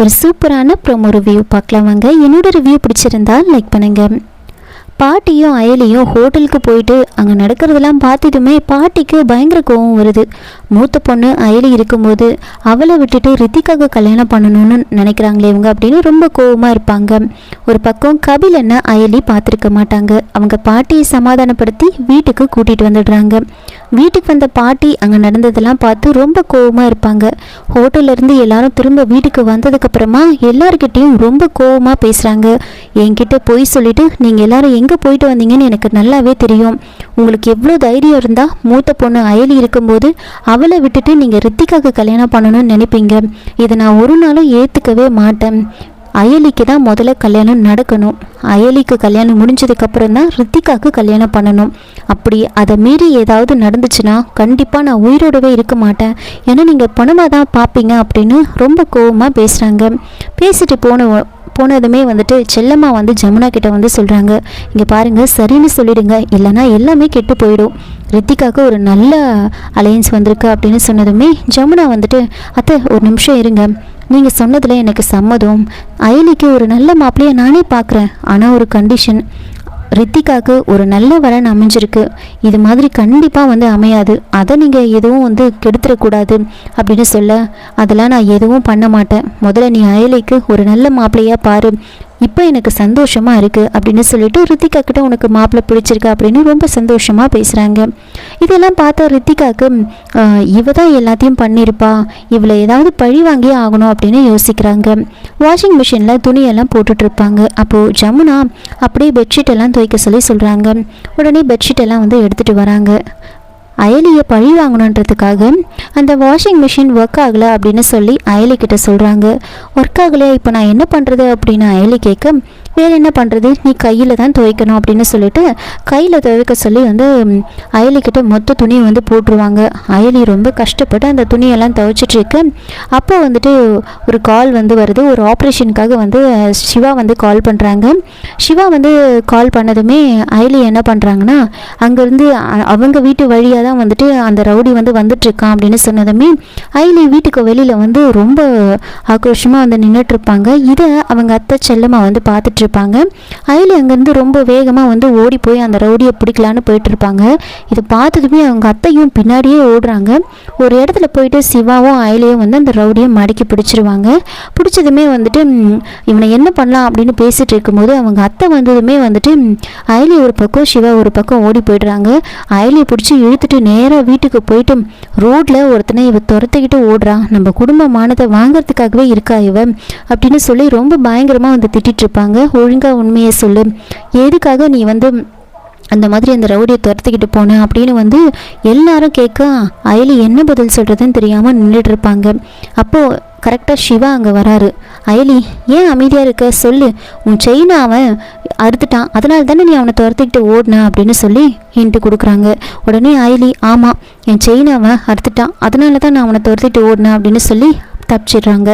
ஒரு சூப்பரான promo review பார்க்கலாம் வாங்க. என்னோட ரிவ்யூ பிடிச்சிருந்தா லைக் பண்ணுங்கள் பாட்டியும் அயலியும் ஹோட்டலுக்கு போயிட்டு அங்கே நடக்கிறதெல்லாம் பார்த்துட்டுமே பாட்டிக்கு பயங்கர கோவம் வருது. மூத்த பொண்ணு அயலி இருக்கும்போது அவளை விட்டுட்டு ரித்திக்காக கல்யாணம் பண்ணணும்னு நினைக்கிறாங்களே இவங்க? அப்படின்னு ரொம்ப கோவமாக இருப்பாங்க. ஒரு பக்கம் கபில் என்ன அயலி பார்த்துருக்க மாட்டாங்க. அவங்க பாட்டியை சமாதானப்படுத்தி வீட்டுக்கு கூட்டிகிட்டு வந்துடுறாங்க. வீட்டுக்கு வந்த பாட்டி அங்கே நடந்ததெல்லாம் பார்த்து ரொம்ப கோவமாக இருப்பாங்க. ஹோட்டல்லேருந்து எல்லாரும் திரும்ப வீட்டுக்கு வந்ததுக்கப்புறமா எல்லாருக்கிட்டேயும் ரொம்ப கோவமாக பேசுகிறாங்க என்கிட்ட பொய் சொல்லிட்டு நீங்கள் எல்லாரும் எங்கே போயிட்டு வந்தீங்கன்னு எனக்கு நல்லாவே தெரியும். உங்களுக்கு எவ்வளோ தைரியம் இருந்தால் மூத்த பொண்ணு அயலி இருக்கும்போது அவளை விட்டுட்டு நீங்கள் ரித்திகாவுக்கு கல்யாணம் பண்ணணும்னு நினைப்பீங்க. இதை நான் ஒரு நாளும் ஏற்றுக்கவே மாட்டேன். அயலிக்கு தான் முதல்ல கல்யாணம் நடக்கணும். அயலிக்கு கல்யாணம் முடிஞ்சதுக்கப்புறம் தான் ரித்திகாவுக்கு கல்யாணம் பண்ணணும். அப்படி அதை மீறி ஏதாவது நடந்துச்சுன்னா கண்டிப்பாக நான் உயிரோடவே இருக்க மாட்டேன். ஏன்னா நீங்கள் பணமாக தான் பார்ப்பீங்க அப்படின்னு ரொம்ப கோவமாக பேசுகிறாங்க பேசிட்டு போன போனதுமே வந்துட்டு செல்லம்மா வந்து ஜமுனா கிட்ட வந்து சொல்கிறாங்க இங்கே பாருங்கள் சரின்னு சொல்லிடுங்க இல்லைன்னா எல்லாமே கெட்டு போயிடும். ரித்திகாவுக்கு ஒரு நல்ல அலையன்ஸ் வந்திருக்கு அப்படின்னு சொன்னதுமே ஜமுனா வந்துட்டு அத்தை ஒரு நிமிஷம் இருங்க. நீங்கள் சொன்னதில் எனக்கு சம்மதம். அயலிக்கு ஒரு நல்ல மாப்பிள்ளையை நானே பார்க்குறேன் ஆனால் ஒரு கண்டிஷன் ரித்திகாவுக்கு ஒரு நல்ல வரன் அமைஞ்சிருக்கு. இது மாதிரி கண்டிப்பாக வந்து அமையாது. அதை நீங்கள் எதுவும் வந்து கெடுத்துடக்கூடாது அப்படின்னு சொல்ல அதெல்லாம் நான் எதுவும் பண்ண மாட்டேன். முதல்ல நீ அயலிக்கு ஒரு நல்ல மாப்பிள்ளையாக பாரு. இப்போ எனக்கு சந்தோஷமாக இருக்குது அப்படின்னு சொல்லிட்டு ரித்திகா கிட்ட உனக்கு மாப்பிள்ளை பிடிச்சிருக்கா அப்படின்னு ரொம்ப சந்தோஷமாக பேசுகிறாங்க இதெல்லாம் பார்த்தா ரித்திகாவுக்கு இவ தான் எல்லாத்தையும் பண்ணியிருப்பா இவளை ஏதாவது பழி வாங்கியே ஆகணும் அப்படின்னு யோசிக்கிறாங்க. வாஷிங் மிஷினில் துணியெல்லாம் போட்டுட்ருப்பாங்க அப்போது ஜமுனா அப்படியே பெட்ஷீட் எல்லாம் துவைக்க சொல்லி சொல்கிறாங்க உடனே பெட்ஷீட் எல்லாம் வந்து எடுத்துகிட்டு வராங்க. அயலியை பழி வாங்கணுன்றதுக்காக அந்த வாஷிங் மிஷின் ஒர்க் ஆகலை அப்படின்னு சொல்லி அயலி கிட்ட சொல்கிறாங்க ஒர்க் ஆகலையா? இப்போ நான் என்ன பண்ணுறது அப்படின்னு அயலி கேட்க வேறு என்ன பண்ணுறது நீ கையில் தான் துவைக்கணும் அப்படின்னு சொல்லிட்டு கையில் துவைக்க சொல்லி வந்து அயலிக்கிட்ட மொத்த துணியை வந்து போட்டுருவாங்க. அயலி ரொம்ப கஷ்டப்பட்டு அந்த துணியெல்லாம் துவைச்சிட்ருக்கு அப்போ வந்துட்டு ஒரு கால் வந்து வருது. ஒரு ஆப்ரேஷனுக்காக வந்து சிவா வந்து கால் பண்ணுறாங்க சிவா வந்து கால் பண்ணதுமே அயலி என்ன பண்ணுறாங்கன்னா அங்கேருந்து அவங்க வீட்டு வழியாக தான் வந்துட்டு அந்த ரவுடி வந்து வந்துட்டுருக்கான் அப்படின்னு சொன்னதுமே அயலி வீட்டுக்கு வெளியில் வந்து ரொம்ப ஆக்ரோஷமாக வந்து நின்றுட்டுருப்பாங்க இதை அவங்க அத்தை செல்லம்மா வந்து பார்த்துட்டு இருப்பாங்க அயலி அங்கேருந்து ரொம்ப வேகமாக வந்து ஓடி போய் அந்த ரவுடியை பிடிக்கலான்னு போயிட்டு இருப்பாங்க இதை பார்த்ததுமே அவங்க அத்தையும் பின்னாடியே ஓடுறாங்க. ஒரு இடத்துல போயிட்டு சிவாவும் அயலியும் வந்து அந்த ரவுடியை மடக்கி பிடிச்சிருவாங்க. பிடிச்சதுமே வந்துட்டு இவனை என்ன பண்ணலாம் அப்படின்னு பேசிகிட்டு இருக்கும்போது அவங்க அத்தை வந்ததுமே வந்துட்டு அயலி ஒரு பக்கம் சிவா ஒரு பக்கம் ஓடி போயிடுறாங்க. அயலியை பிடிச்சி இழுத்துட்டு நேராக வீட்டுக்கு போயிட்டு ரோட்டில் ஒருத்தனை இவ துரத்துக்கிட்டு ஓடுறான் நம்ம குடும்பமானதை வாங்குறதுக்காகவே இருக்கா இவ? அப்படின்னு சொல்லி ரொம்ப பயங்கரமாக வந்து திட்டிட்டு இருப்பாங்க. ஒழுங்காக உண்மையை சொல்லு. எதுக்காக நீ வந்து அந்த மாதிரி அந்த ரவுடியை துரத்திக்கிட்டு போனேன் அப்படின்னு வந்து எல்லாரும் கேட்க அயலி என்ன பதில் சொல்கிறதுன்னு தெரியாமல் நின்றுட்டு இருப்பாங்க. அப்போது கரெக்டாக சிவா அங்கே வராரு. அயலி ஏன் அமைதியாக இருக்க? சொல்லு. உன் செயினை அவன் அறுத்துட்டான். அதனால தானே நீ அவனை துரத்திக்கிட்டு ஓடின? அப்படின்னு சொல்லி ஹிண்ட்டு கொடுக்குறாங்க. உடனே அயலி ஆமாம் என் செயினை அவன் அறுத்துட்டான். அதனால தான் நான் அவனை துரத்திட்டு ஓடினேன் அப்படின்னு சொல்லி தப்பிச்சிடுறாங்க.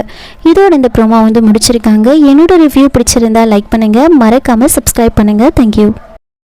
இதோட இந்த ப்ரோமோ வந்து முடிச்சிருக்காங்க. என்னோட ரிவ்யூ பிடிச்சிருந்தா லைக் பண்ணுங்கள் மறக்காமல் சப்ஸ்கிரைப் பண்ணுங்கள் தேங்க்யூ